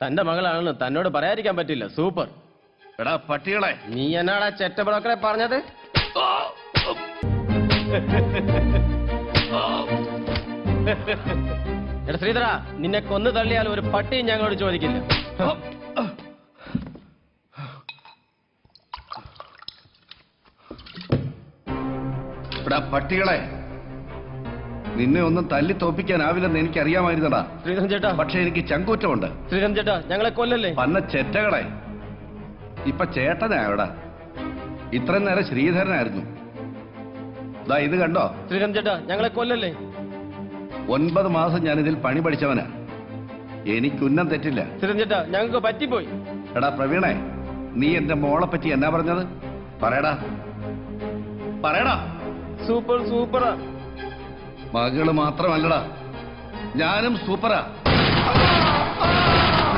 തന്റെ മകളാണല്ലോ തന്നോട് പറയാതിരിക്കാൻ പറ്റില്ല. സൂപ്പർ. എടാ പട്ടികളെ. നീ എന്നാടാ ചെറ്റ ബ്രോക്കറെ പറഞ്ഞത് എടാ ശ്രീധര നിന്നെ കൊന്നു തള്ളിയാൽ ഒരു പട്ടിയും ഞങ്ങളോട് ചോദിക്കില്ല. എടാ പട്ടികളെ നിന്നെ ഒന്നും തല്ലി തോപ്പിക്കാനാവില്ലെന്ന് എനിക്ക് അറിയാമായിരുന്നടാ ശ്രീധരൻ ചേട്ടാ. പക്ഷെ എനിക്ക് ചങ്കൂറ്റമുണ്ട്. ശ്രീധരൻ ചേട്ടാ ഞങ്ങളെ കൊല്ലല്ലേ? പന്ന ചെറ്റകളെ. ഇപ്പൊ ചേട്ടനായോടാ. ഇത്രയും നേരം ശ്രീധരനായിരുന്നു. ദാ ഇത് കണ്ടോ? ശ്രീധരൻ ചേട്ടാ ഞങ്ങളെ കൊല്ലല്ലേ? ഒൻപത് മാസം ഞാൻ ഇതിൽ പണി പഠിച്ചവനാ. എനിക്കുന്നം തെറ്റില്ല. ശ്രീധരൻ ചേട്ടാ ഞങ്ങൾക്ക് പറ്റിപ്പോയി. എടാ പ്രവീണേ നീ എന്റെ മോളെ പറ്റി എന്നാ പറഞ്ഞത്? പറയടാ. പറയടാ. സൂപ്പർ സൂപ്പറാ. മകൾ മാത്രമല്ലടാ. ഞാനും സൂപ്പറാ.